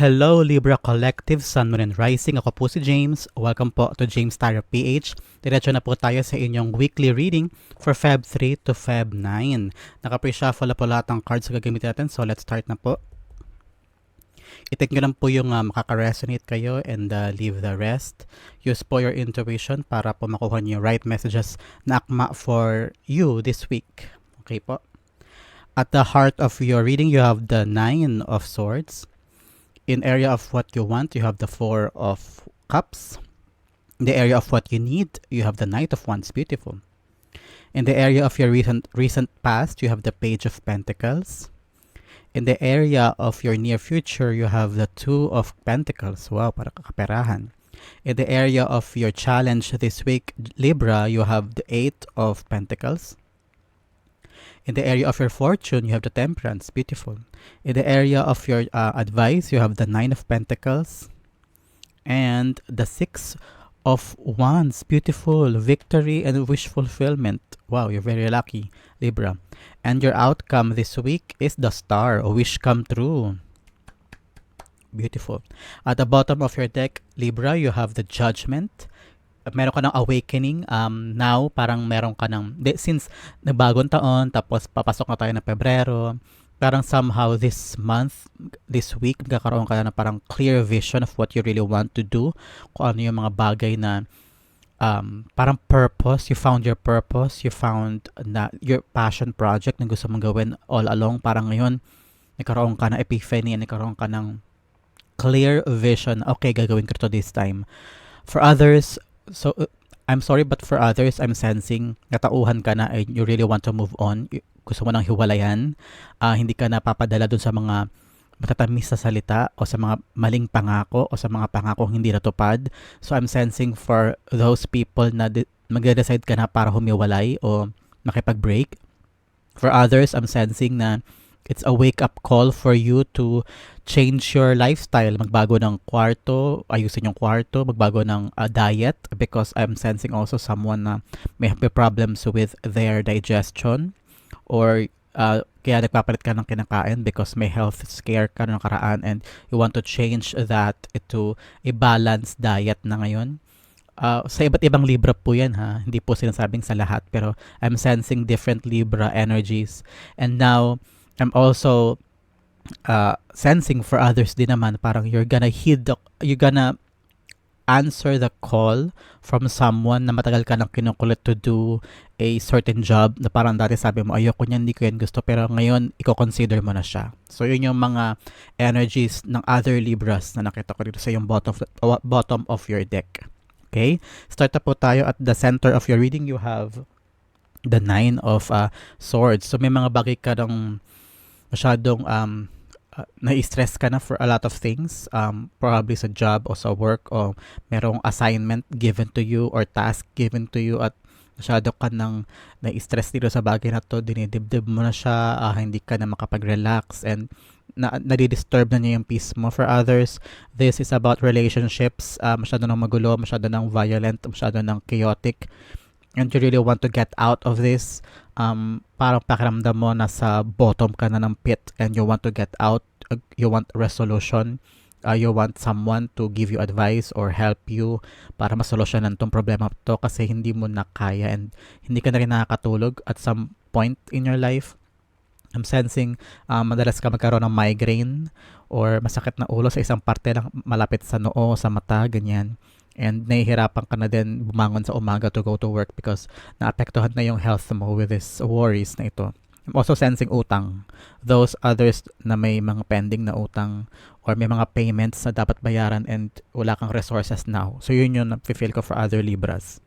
Hello Libra Collective, Sun, Moon, and Rising. Ako po si James. Welcome po to James Tarot PH. Diretso na po tayo sa inyong weekly reading for Feb 3 to Feb 9. Naka-pre-shuffle na po lahat ng cards na gagamitin natin. So let's start na po. I-take nyo lang po yung uh, makaka-resonate kayo and uh, leave the rest. Use po your intuition para po makuha nyo yung right messages na akma for you this week. Okay po? At the heart of your reading, you have the Nine of Swords. In area of what you want, you have the Four of Cups. In the area of what you need, you have the Knight of Wands. Beautiful. In the area of your recent recent past, you have the Page of Pentacles. In the area of your near future, you have the Two of Pentacles. Wow, para kakaperahan. In the area of your challenge this week, Libra, you have the Eight of Pentacles. In the area of your fortune, you have the Temperance. Beautiful. In the area of your uh, advice, you have the Nine of Pentacles and the Six of Wands. Beautiful. Victory and wish fulfillment. Wow, you're very lucky, Libra. And your outcome this week is the Star. A wish come true. Beautiful. At the bottom of your deck, Libra, you have the Judgment meron ka ng awakening um, now parang meron ka ng de, since nagbagong taon tapos papasok na tayo ng Pebrero parang somehow this month this week magkakaroon ka na parang clear vision of what you really want to do kung ano yung mga bagay na um, parang purpose you found your purpose you found na your passion project na gusto mong gawin all along. Parang ngayon nagkaroon ka ng epiphany nagkaroon ka ng clear vision okay gagawin ko to this time. For others so uh, I'm sorry but for others I'm sensing natauhan ka na and you really want to move on. Gusto mo nang hiwalayan. Uh, hindi ka napapadala dun sa mga matatamis sa salita o sa mga maling pangako o sa mga pangako hindi natupad. So I'm sensing for those people na de- magde-decide ka na para humiwalay o makipag-break. For others I'm sensing na it's a wake-up call for you to change your lifestyle. Magbago ng kwarto, ayusin yung kwarto, magbago ng uh, diet because I'm sensing also someone na may problems with their digestion or uh, kaya nagpapalit ka ng kinakain because may health scare ka ng karaan and you want to change that to a balanced diet na ngayon. Uh, sa iba't ibang Libra po yan ha. Hindi po sinasabing sa lahat pero I'm sensing different Libra energies. And now, I'm also uh, sensing for others din naman parang you're gonna heed the, you're gonna answer the call from someone na matagal ka nang kinukulit to do a certain job na parang dati sabi mo ayoko niyan, hindi ko yan gusto pero ngayon i-consider mo na siya. So yun yung mga energies ng other Libras na nakita ko dito sa yung bottom of, bottom of your deck. Okay? Start na po tayo at the center of your reading you have the nine of uh, swords. So may mga bagay ka ng masyadong um, uh, na-stress ka na for a lot of things, um, probably sa job o sa work o merong assignment given to you or task given to you at masyado ka nang na-stress dito sa bagay na to, dinidibdib mo na siya, uh, hindi ka na makapag-relax and na nadidisturb na niya yung peace mo. For others, this is about relationships, uh, masyado nang magulo, masyado nang violent, masyado nang chaotic. And you really want to get out of this um, parang pakiramdam mo nasa bottom ka na ng pit and you want to get out, uh, you want resolution, uh, you want someone to give you advice or help you para masolusyonan tong problema to kasi hindi mo na kaya and hindi ka na rin nakakatulog at some point in your life. I'm sensing um, madalas ka magkaroon ng migraine or masakit na ulo sa isang parte lang malapit sa noo, sa mata, ganyan and nahihirapan ka na din bumangon sa umaga to go to work because naapektuhan na yung health mo with this worries na ito. I'm also sensing utang. Those others na may mga pending na utang or may mga payments na dapat bayaran and wala kang resources now. So yun yung feel ko for other Libras.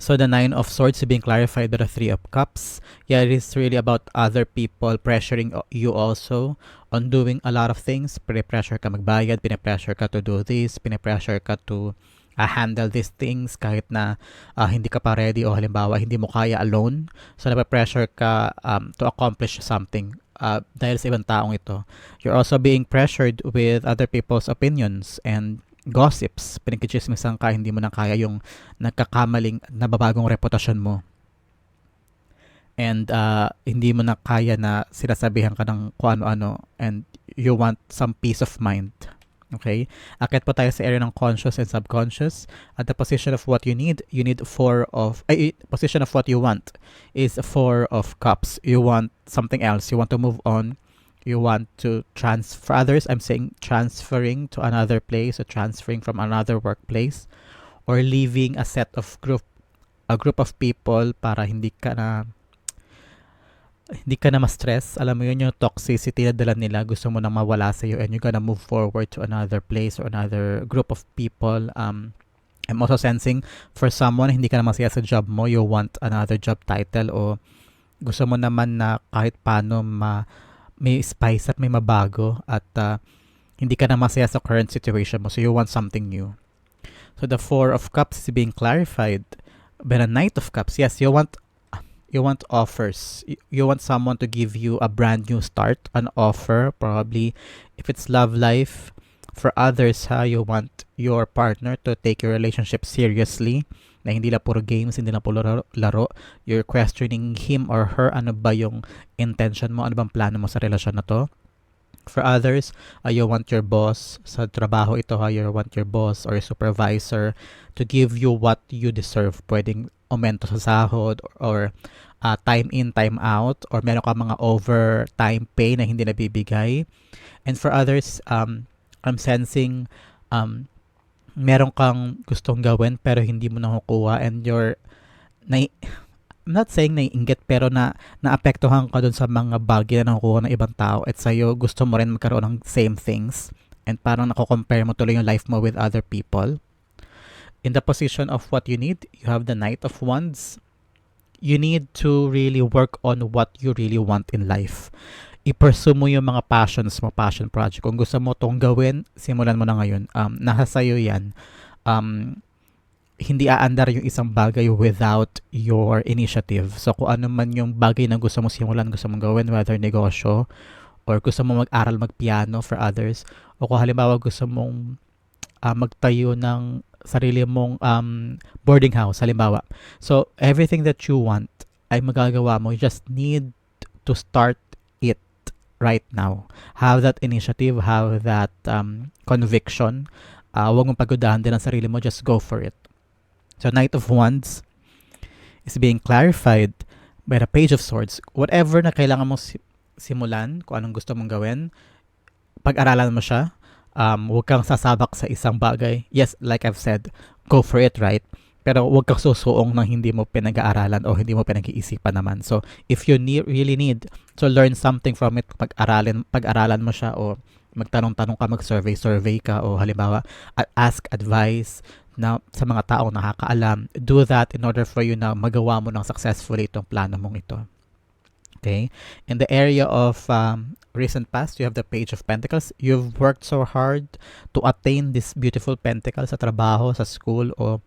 So the Nine of Swords being clarified by the Three of Cups. Yeah, it is really about other people pressuring you also on doing a lot of things. Pine-pressure ka magbayad, pine-pressure ka to do this, pine-pressure ka to uh, handle these things kahit na uh, hindi ka pa ready o halimbawa hindi mo kaya alone. So nape-pressure ka um, to accomplish something uh, dahil sa ibang taong ito. You're also being pressured with other people's opinions and gossips, pinagkichismisan ka, hindi mo na kaya yung nagkakamaling nababagong reputasyon mo. And uh, hindi mo na kaya na sinasabihan ka ng kung ano-ano and you want some peace of mind. Okay? Akit po tayo sa area ng conscious and subconscious. At the position of what you need, you need four of, ay, position of what you want is four of cups. You want something else. You want to move on. You want to transfer others. I'm saying transferring to another place or transferring from another workplace or leaving a set of group a group of people para hindi ka na hindi ka na ma-stress. Alam mo yun, yung toxicity na dala nila, gusto mo nang mawala sa iyo and you're gonna move forward to another place or another group of people. Um, I'm also sensing for someone, hindi ka na masaya sa job mo, you want another job title o gusto mo naman na kahit paano ma, may spice at may mabago at uh, hindi ka na masaya sa current situation mo. So you want something new. So the Four of Cups is being clarified. But a Knight of Cups, yes, you want you want offers. You, want someone to give you a brand new start, an offer, probably if it's love life. For others, ha, you want your partner to take your relationship seriously. Na hindi lang puro games, hindi lang puro laro, laro. You're questioning him or her. Ano ba yung intention mo? Ano bang plano mo sa relasyon na to? For others, uh, you want your boss sa trabaho ito ha, you want your boss or your supervisor to give you what you deserve. Pwedeng aumento sa sahod or, uh, time in, time out or meron ka mga overtime pay na hindi nabibigay. And for others, um, I'm sensing um, meron kang gustong gawin pero hindi mo nakukuha and you're na, I'm not saying naiinggit pero na naapektuhan ka dun sa mga bagay na nakukuha ng ibang tao at sa'yo gusto mo rin magkaroon ng same things and parang nako-compare mo tuloy yung life mo with other people in the position of what you need, you have the Knight of Wands. You need to really work on what you really want in life. I-pursue mo yung mga passions mo, passion project. Kung gusto mo tong gawin, simulan mo na ngayon. Um, nasa sa'yo yan. Um, hindi aandar yung isang bagay without your initiative. So kung ano man yung bagay na gusto mo simulan, gusto mong gawin, whether negosyo, or gusto mo mag-aral mag-piano for others, o kung halimbawa gusto mong uh, magtayo ng sarili mong um, boarding house, halimbawa. So, everything that you want ay magagawa mo. You just need to start it right now. Have that initiative, have that um, conviction. Uh, huwag mong pagudahan din ang sarili mo. Just go for it. So, Knight of Wands is being clarified by the Page of Swords. Whatever na kailangan mong simulan, kung anong gusto mong gawin, pag-aralan mo siya, um, huwag kang sasabak sa isang bagay. Yes, like I've said, go for it, right? Pero huwag kang susuong ng hindi mo pinag-aaralan o hindi mo pinag-iisipan naman. So, if you need, really need to learn something from it, pag-aralin, pag-aralan mo siya o magtanong-tanong ka, mag-survey-survey ka o halimbawa, ask advice na sa mga taong nakakaalam. Do that in order for you na magawa mo ng successfully itong plano mong ito. Okay? In the area of um, recent past, you have the Page of Pentacles. You've worked so hard to attain this beautiful pentacle sa trabaho, sa school, or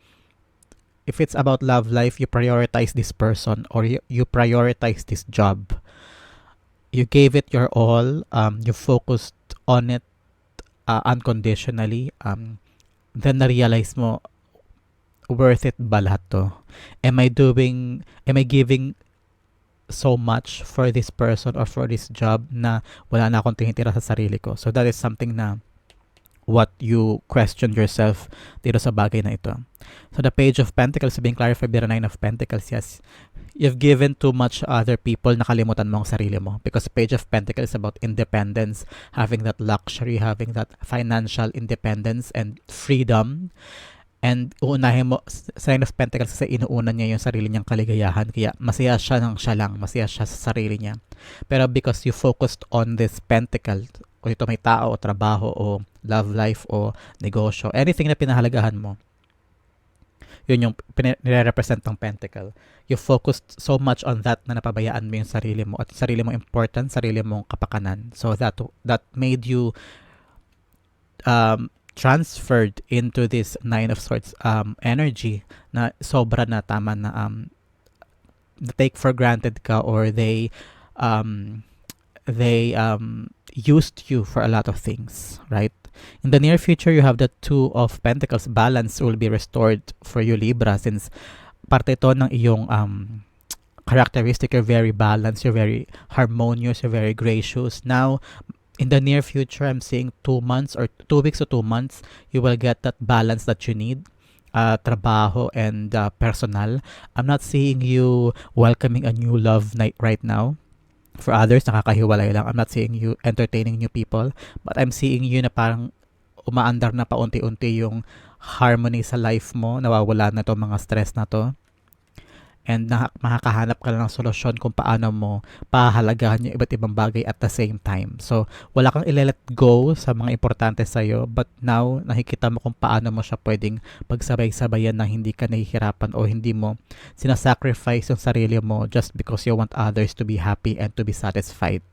if it's about love life, you prioritize this person or you, you prioritize this job. You gave it your all. Um, you focused on it uh, unconditionally. Um, then na-realize mo, worth it ba lahat to? Am I doing, am I giving so much for this person or for this job na wala na akong tinitira sa sarili ko. So that is something na what you question yourself dito sa bagay na ito. So the page of pentacles being clarified by the nine of pentacles, yes, you've given too much other people, nakalimutan mo ang sarili mo. Because page of pentacles is about independence, having that luxury, having that financial independence and freedom. And uunahin mo, Sign of Pentacles kasi inuuna niya yung sarili niyang kaligayahan. Kaya masaya siya ng siya lang. Masaya siya sa sarili niya. Pero because you focused on this Pentacle, kung ito may tao o trabaho o love life o negosyo, anything na pinahalagahan mo, yun yung nire-represent ng Pentacle. You focused so much on that na napabayaan mo yung sarili mo at sarili mo important, sarili mong kapakanan. So that that made you um, transferred into this nine of swords um, energy na sobra na tama na um, take for granted ka or they um, they um, used you for a lot of things right? In the near future you have the two of pentacles. Balance will be restored for you libra since parte ito ng iyong um, characteristic. You're very balanced. You're very harmonious. You're very gracious. Now in the near future, I'm seeing two months or two weeks to two months, you will get that balance that you need. Uh, trabaho and uh, personal. I'm not seeing you welcoming a new love night right now. For others, nakakahiwalay lang. I'm not seeing you entertaining new people. But I'm seeing you na parang umaandar na paunti-unti yung harmony sa life mo. Nawawala na to mga stress na to and na, makakahanap ka lang ng solusyon kung paano mo pahalagahan yung iba't ibang bagay at the same time. So, wala kang i-let go sa mga importante sa'yo but now, nakikita mo kung paano mo siya pwedeng pagsabay-sabayan na hindi ka nahihirapan o hindi mo sinasacrifice yung sarili mo just because you want others to be happy and to be satisfied.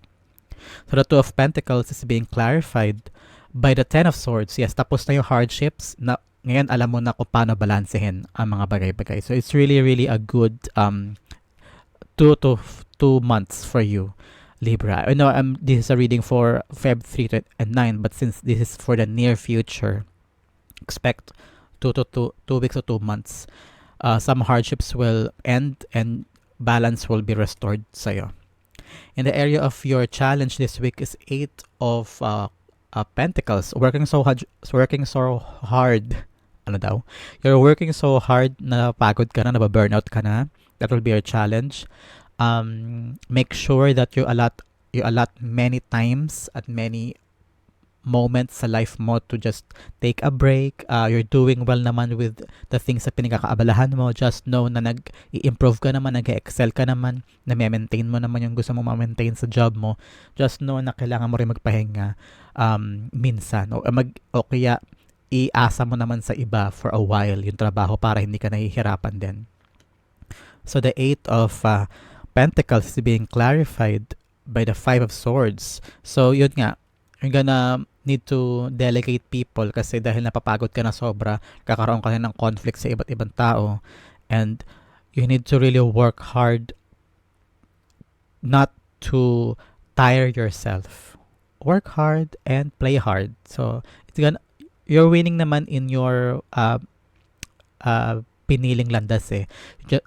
So, the Two of Pentacles is being clarified by the Ten of Swords. Yes, tapos na yung hardships na ngayon alam mo na kung paano balansehin ang mga bagay-bagay. So it's really really a good um two to two months for you. Libra. I know um, this is a reading for Feb 3 and 9, but since this is for the near future, expect two to two, two weeks or two months. Uh, some hardships will end and balance will be restored sa'yo. In the area of your challenge this week is eight of uh, uh, pentacles. Working so hard, working so hard ano daw, you're working so hard na pagod ka na, nababurnout ka na, that will be your challenge. Um, make sure that you allot, you allot many times at many moments sa life mo to just take a break. Uh, you're doing well naman with the things sa pinagkakaabalahan mo. Just know na nag-improve ka naman, nag-excel ka naman, na maintain mo naman yung gusto mo ma-maintain sa job mo. Just know na kailangan mo rin magpahinga um, minsan. O, mag, o kaya iasa mo naman sa iba for a while yung trabaho para hindi ka nahihirapan din. So the Eight of uh, Pentacles is being clarified by the Five of Swords. So yun nga, you're gonna need to delegate people kasi dahil napapagod ka na sobra, kakaroon ka na ng conflict sa iba't ibang tao and you need to really work hard not to tire yourself. Work hard and play hard. So it's gonna you're winning naman in your uh, uh, piniling landas eh.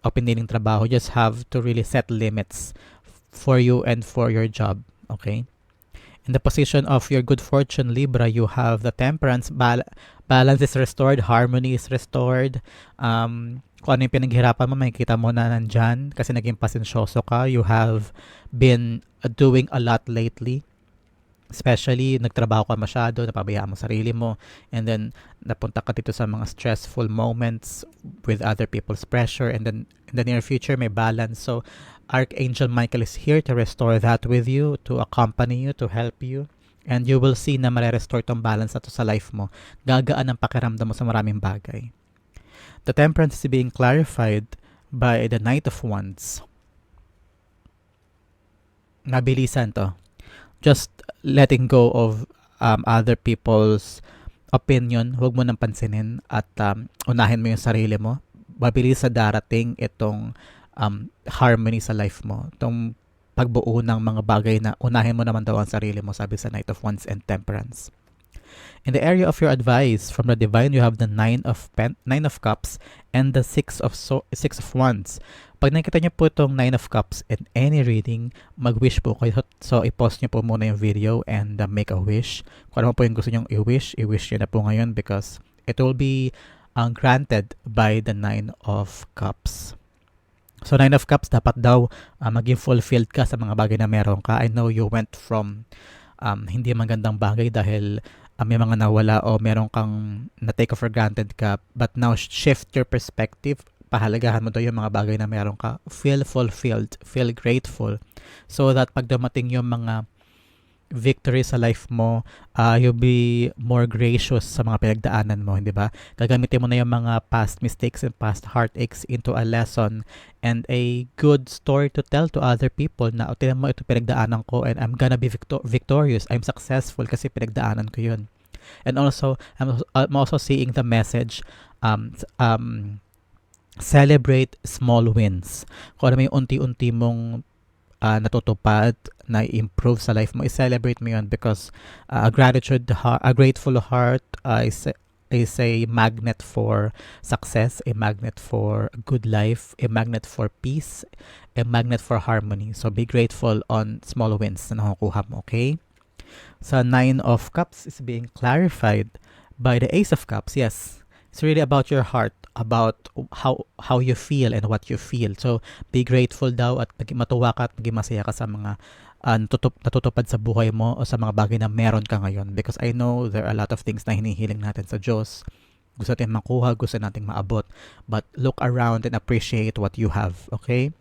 O piniling trabaho. Just have to really set limits for you and for your job. Okay? In the position of your good fortune Libra, you have the temperance. Bal- balance is restored. Harmony is restored. Um, kung ano yung pinaghirapan mo, makikita mo na nandyan kasi naging pasensyoso ka. You have been uh, doing a lot lately Especially, nagtrabaho ka masyado, napabayaan mo sarili mo, and then napunta ka dito sa mga stressful moments with other people's pressure, and then in the near future, may balance. So, Archangel Michael is here to restore that with you, to accompany you, to help you. And you will see na mare-restore tong balance na to sa life mo. Gagaan ang pakiramdam mo sa maraming bagay. The temperance is being clarified by the Knight of Wands. Nabilisan to just letting go of um, other people's opinion, huwag mo nang pansinin at um, unahin mo yung sarili mo. Mabilis sa darating itong um, harmony sa life mo. Itong pagbuo ng mga bagay na unahin mo naman daw ang sarili mo, sabi sa Knight of Wands and Temperance. In the area of your advice from the divine, you have the Nine of Pen, Nine of Cups and the Six of so, Six of Wands. Pag nakita niyo po itong Nine of Cups in any reading, mag-wish po kayo. So, i-pause niyo po muna yung video and uh, make a wish. Kung ano po yung gusto niyo i-wish, i-wish niyo na po ngayon because it will be uh, granted by the Nine of Cups. So, Nine of Cups, dapat daw uh, maging fulfilled ka sa mga bagay na meron ka. I know you went from um, hindi magandang bagay dahil uh, may mga nawala o meron kang na-take for granted ka. But now, shift your perspective pahalagahan mo daw yung mga bagay na meron ka. Feel fulfilled, feel grateful. So that pag dumating yung mga victory sa life mo, uh, you'll be more gracious sa mga pinagdaanan mo, hindi ba? Gagamitin mo na yung mga past mistakes and past heartaches into a lesson and a good story to tell to other people na, o, tinan mo, ito pinagdaanan ko and I'm gonna be victor- victorious. I'm successful kasi pinagdaanan ko yun. And also, I'm, I'm also seeing the message um, um, celebrate small wins. Kung ano may unti-unti mong uh, natutupad, na-improve sa life mo, i-celebrate mo yun because uh, a gratitude a grateful heart uh, is, is a magnet for success, a magnet for good life, a magnet for peace, a magnet for harmony. So be grateful on small wins na nakukuha mo, okay? Sa Nine of Cups is being clarified by the Ace of Cups. Yes, it's really about your heart, about how how you feel and what you feel. So, be grateful daw at matuwa ka at maging masaya ka sa mga uh, natutup, natutupad sa buhay mo o sa mga bagay na meron ka ngayon. Because I know there are a lot of things na hinihiling natin sa Diyos. Gusto natin makuha, gusto nating maabot. But look around and appreciate what you have, okay?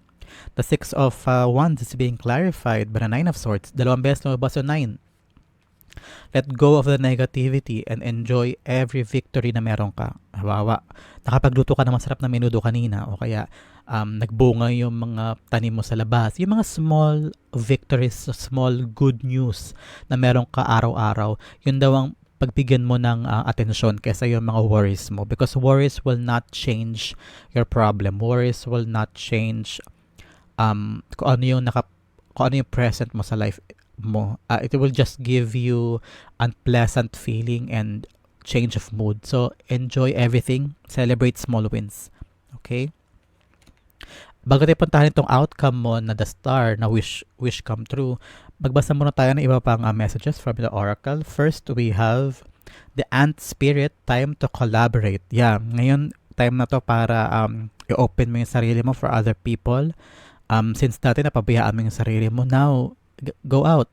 The Six of uh, Wands is being clarified by the Nine of Swords. Dalawang beses lumabas yung Nine. Let go of the negativity and enjoy every victory na meron ka. Hawawa, nakapagluto ka ng masarap na menudo kanina o kaya um, nagbunga yung mga tanim mo sa labas. Yung mga small victories, small good news na meron ka araw-araw, yun daw ang pagbigyan mo ng uh, atensyon kaysa yung mga worries mo because worries will not change your problem. Worries will not change um, kung ano yung naka, kung ano yung present mo sa life mo. Uh, it will just give you unpleasant feeling and change of mood. So, enjoy everything. Celebrate small wins. Okay? Bago tayo puntahan itong outcome mo na the star na wish wish come true, magbasa muna tayo ng iba pang uh, messages from the oracle. First, we have the ant spirit, time to collaborate. Yeah, ngayon, time na to para um, i-open mo yung sarili mo for other people um, since dati napabayaan mo yung sarili mo, now, go out.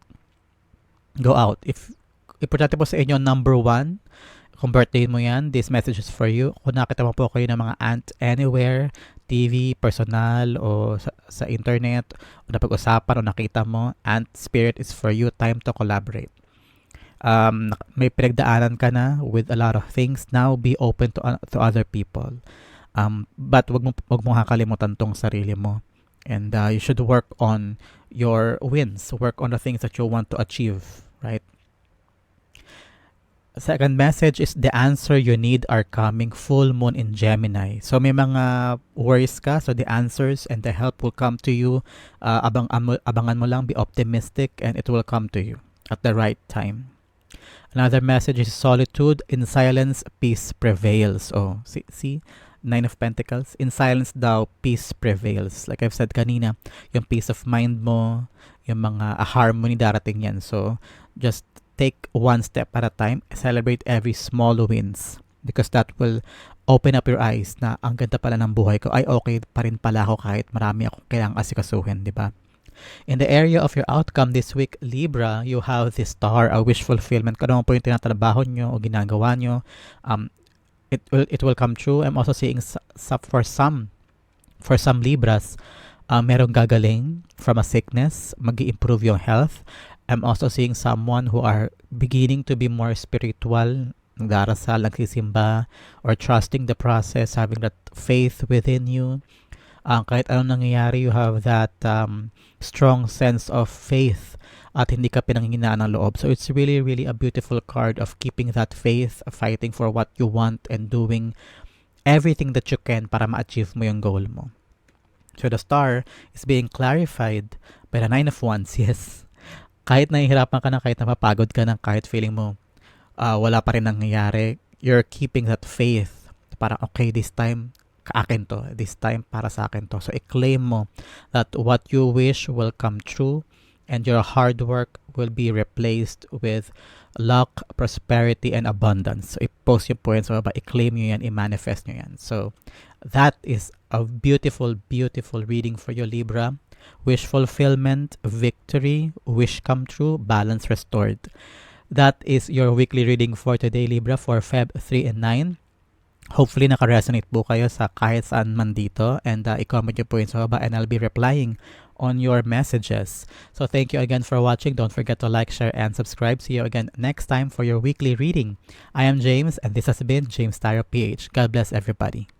Go out. If, importante po sa inyo, number one, kung birthday mo yan, this message is for you. Kung nakita mo po kayo ng mga ant anywhere, TV, personal, o sa, sa internet, o napag-usapan, o nakita mo, ant spirit is for you. Time to collaborate. Um, may pinagdaanan ka na with a lot of things. Now, be open to, to other people. Um, but wag mo, wag mo kakalimutan tong sarili mo and uh, you should work on your wins. Work on the things that you want to achieve right? Second message is the answer you need are coming full moon in Gemini. So may mga worries ka? So the answers and the help will come to you. Uh, abang abangan mo lang. Be optimistic and it will come to you at the right time. Another message is solitude. In silence peace prevails. Oh see see Nine of Pentacles, in silence daw, peace prevails. Like I've said kanina, yung peace of mind mo, yung mga uh, harmony darating yan. So, just take one step at a time, celebrate every small wins because that will open up your eyes na ang ganda pala ng buhay ko. Ay, okay pa rin pala ako kahit marami akong kailangang asikasuhin, di ba? In the area of your outcome this week, Libra, you have the star, a wish fulfillment. Kung ano po yung tinatrabaho nyo o ginagawa nyo, um, it will it will come true. I'm also seeing sa, for some for some Libras, uh, merong gagaling from a sickness, mag improve yung health. I'm also seeing someone who are beginning to be more spiritual, nagdarasal, nagsisimba, or trusting the process, having that faith within you. Uh, kahit anong nangyayari, you have that um, strong sense of faith at hindi ka pinanghinaan ng loob. So it's really, really a beautiful card of keeping that faith, fighting for what you want, and doing everything that you can para ma-achieve mo yung goal mo. So the star is being clarified by the Nine of Wands. Yes. Kahit nahihirapan ka na, kahit napapagod ka na, kahit feeling mo uh, wala pa rin nangyayari, you're keeping that faith. Para okay, this time, kaakin to. This time, para sa akin to. So, i-claim mo that what you wish will come true and your hard work will be replaced with luck, prosperity, and abundance. So, i-post yung points mo ba, i-claim nyo yan, i-manifest nyo yan. So, that is a beautiful, beautiful reading for your Libra. Wish fulfillment, victory, wish come true, balance restored. That is your weekly reading for today, Libra, for Feb 3 and 9. Hopefully, naka-resonate po kayo sa kahit saan man dito and uh, i-comment nyo po yun sa baba and I'll be replying on your messages. So thank you again for watching. Don't forget to like, share, and subscribe. See you again next time for your weekly reading. I am James, and this has been James Tyro PH. God bless everybody.